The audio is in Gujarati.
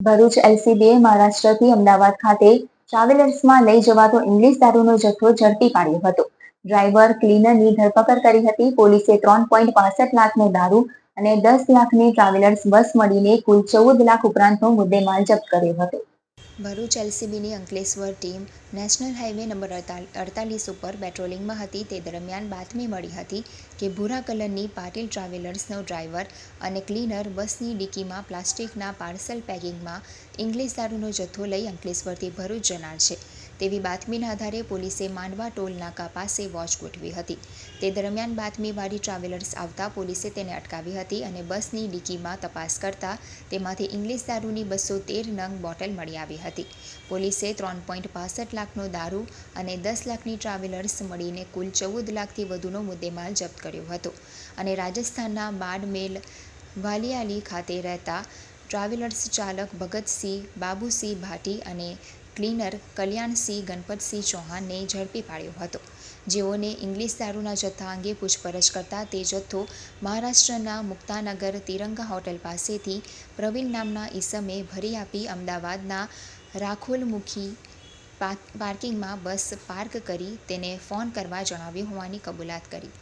ભરૂચ એલસીબીએ મહારાષ્ટ્રથી અમદાવાદ ખાતે ટ્રાવેલર્સમાં લઈ જવાતો ઇંગ્લિશ દારૂનો જથ્થો ઝડપી પાડ્યો હતો. ડ્રાઈવર ક્લીનરની ધરપકડ કરી હતી. પોલીસે ત્રણ પોઈન્ટ પાસઠ લાખનો દારૂ અને દસ લાખની ટ્રાવેલર્સ બસ મળીને કુલ ચૌદ લાખ ઉપરાંતનો મુદ્દેમાલ જપ્ત કર્યો હતો. Bharuch એલસીબીની Ankleshwar team national highway number અડતાલ- અડતાલીસ ઉપર પેટ્રોલિંગમાં હતી. તે દરમિયાન બાતમી મળી હતી કે ભૂરા કલરની પાટીલ ટ્રાવેલર્સનો ડ્રાઈવર અને ક્લીનર બસની ડિક્કીમાં પ્લાસ્ટિકના પાર્સલ પેકિંગમાં ઇંગ્લિશ દારૂનો જથ્થો લઈ અંકલેશ્વરથી ભરૂચ જનાર છે. તેવી બાતમીના આધારે પોલીસે માંડવા ટોલ નાકા પાસે વોચ ગોઠવી હતી. તે દરમિયાન બાતમીવાળી ટ્રાવેલર્સ આવતા પોલીસે તેને અટકાવી હતી અને બસની ડીકીમાં તપાસ કરતા તેમાંથી ઇંગ્લિશ દારૂની બસો તેર નંગ બોટલ મળી આવી હતી. પોલીસે ત્રણ પોઈન્ટ પાસઠ લાખનો દારૂ અને દસ લાખની ટ્રાવેલર્સ મળીને કુલ ચૌદ લાખથી વધુનો મુદ્દેમાલ જપ્ત કર્યો હતો અને રાજસ્થાનના બાડમેલ વાલિયાલી ખાતે રહેતા ટ્રાવેલર્સ ચાલક ભગતસિંહ, બાબુસિંહ ભાટી અને ક્લીનર કલ્યાણસિંહ ગણપતસિંહ ચૌહાણને ઝડપી પાડ્યો હતો. જેઓને ઇંગ્લિશ દારૂના જથ્થા અંગે પૂછપરછ કરતા તે જથ્થો મહારાષ્ટ્રના મુક્તાનગર તિરંગા હોટલ પાસેથી પ્રવીણ નામના ઈસમે ભરી આપી અમદાવાદના રાખોલમુખી પાર્કિંગમાં બસ પાર્ક કરી તેને ફોન કરવા જણાવ્યું હોવાની કબૂલાત કરી.